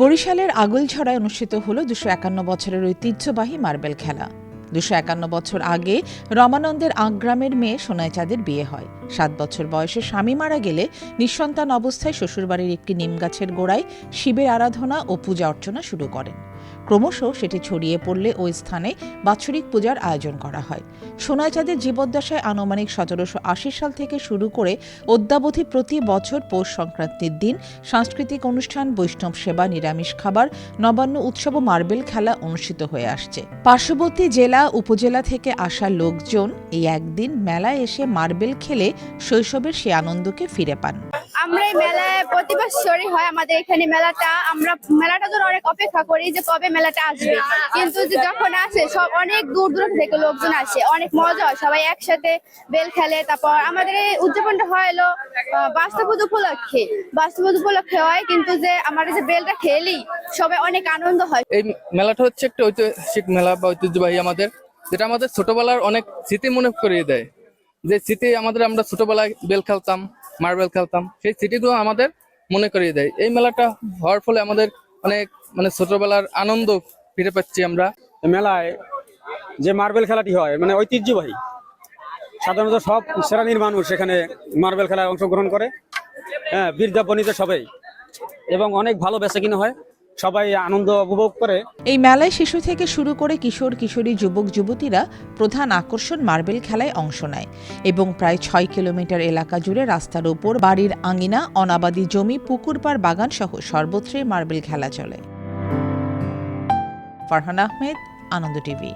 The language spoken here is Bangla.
বরিশালের আগলঝড়ায় অনুষ্ঠিত হল দুশো একান্ন বছরের ঐতিহ্যবাহী মার্বেল খেলা। দুশো একান্ন বছর আগে রমানন্দের আগ্রামের মেয়ে সোনাই চাঁদের বিয়ে হয়। সাত বছর বয়সে স্বামী মারা গেলে নিঃসন্তান অবস্থায় শ্বশুরবাড়ির একটি নিমগাছের গোড়ায় শিবের আরাধনা ও পূজা অর্চনা শুরু করেন। ক্রমশ সেটি ছড়িয়ে পড়লে ওই স্থানে বাৎসরিক পূজার আয়োজন করা হয়। সোনাই চাঁদের জীবদ্দশায় আনুমানিক সতেরোশো আশি সাল থেকে শুরু করে অদ্যাবধি প্রতি বছর পৌষ সংক্রান্তির দিন সাংস্কৃতিক অনুষ্ঠান, বৈষ্ণব সেবা, নিরামিষ খাবার, নবান্ন উৎসব ও মার্বেল খেলা অনুষ্ঠিত হয়ে আসছে। পার্শ্ববর্তী জেলা, উপজেলা থেকে আসা লোকজন এই একদিন মেলায় এসে মার্বেল খেলে শৈশবের সে আনন্দকে ফিরে পান। আমরা এই মেলায় প্রতি বছরই হয় আমাদের এখানে মেলাটা। আমরা, মেলাটা ধরে অনেক অপেক্ষা করি যে কবে মেলাটা আসবে? কিন্তু যখন আসে সব অনেক দূর দূর থেকে লোকজন আসে অনেক মজা হয় সবাই একসাথে বেল খেলে তারপর আমাদের এই উদযাপনটা হয় হলো আহ, বাস্তবুদ উপলক্ষে। বাস্তবুদ উপলক্ষে হয় কিন্তু যে আমরা যে বেলটা খেলি সবাই অনেক আনন্দ হয়। এই মেলাটা হচ্ছে একটা ঐতিহাসিক মেলা বা ঐতিহ্যবাহী আমাদের যেটা আমাদের ছোটবেলার অনেক স্মৃতি মনে করিয়ে দেয়। যে স্মৃতি আমাদের আমরা ছোটবেলায় বেল খেলতাম মার্বেল খেলতাম সেই স্মৃতিগুলো আমাদের মনে করিয়ে দেয়। এই মেলাটা হওয়ার ফলে আমাদের অনেক মানে ছোটবেলার আনন্দ ফিরে পাচ্ছি আমরা। মেলায় যে মার্বেল খেলাটি হয় মানে ঐতিহ্যবাহী সাধারণত সব শ্রেণির মানুষ এখানে মার্বেল খেলায় অংশগ্রহণ করে। হ্যাঁ বীরদা বনিতা সবাই। এবং অনেক ভালো বেচা কিনা হয় সবাই আনন্দ উপভোগ করে। এই মেলায় শিশু থেকে শুরু করে কিশোর কিশোরী যুবক যুবতীরা প্রধান আকর্ষণ মার্বেল খেলায় অংশ নেয় এবং প্রায় ছয় কিলোমিটার এলাকা জুড়ে রাস্তার ওপর বাড়ির আঙিনা অনাবাদি জমি পুকুর পাড় বাগান সহ সর্বত্রই মার্বেল খেলা চলে। ফারহান আহমেদ আনন্দ টিভি।